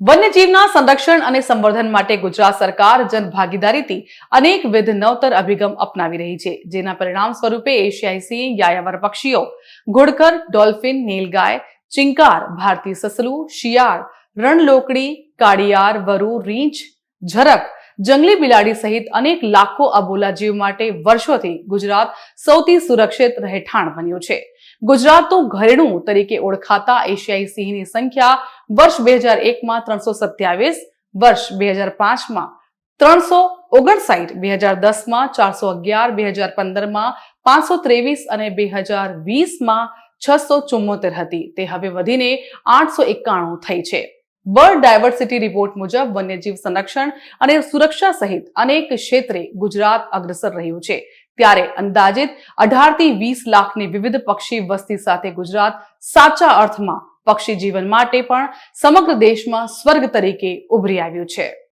વન્યજીવના સંરક્ષણ અને સંવર્ધન માટે ગુજરાત સરકાર જનભાગીદારીથી અનેકવિધ નવતર અભિગમ અપનાવી રહી છે, જેના પરિણામ સ્વરૂપે એશિયાઈ સિંહ, યાયાવર પક્ષીઓ, ઘોડકર, ડોલ્ફિન, નીલગાય, ચિંકાર, ભારતીય સસલું, શિયાળ, રણલોકડી, કાળિયાર, વરુ, રીંછ ઝરક જંગલી બિલાડી સહિત અનેક લાખો અબોલા જીવ માટે વર્ષોથી ગુજરાત સૌથી સુરક્ષિત રહેઠાણ બન્યું છે. ગુજરાતનું ઘરેણું તરીકે ઓળખાતા એશિયાઈ સિંહની સંખ્યા વર્ષ બે હજાર એકમાં ત્રણસો સત્યાવીસ, વર્ષ બે હજાર પાંચમાં ત્રણસો ઓગણસાઠ, બે હજાર દસમાં ચારસો અગિયાર, બે હજાર પંદરમાં પાંચસો ત્રેવીસ અને બે હજાર વીસમાં છસો ચુમ્મોતેર હતી. તે હવે વધીને આઠસો એકાણું થઈ છે. બર્ડ ડાયવર્સિટી રિપોર્ટ મુજબ વન્યજીવ સંરક્ષણ અને સુરક્ષા સહિત અનેક ક્ષેત્રે ગુજરાત અગ્રસર રહ્યું છે. ત્યારે અંદાજિત અઢારથી વીસ લાખની વિવિધ પક્ષી વસ્તી સાથે ગુજરાત સાચા અર્થમાં પક્ષી જીવન માટે પણ સમગ્ર દેશમાં સ્વર્ગ તરીકે ઉભરી આવ્યું છે.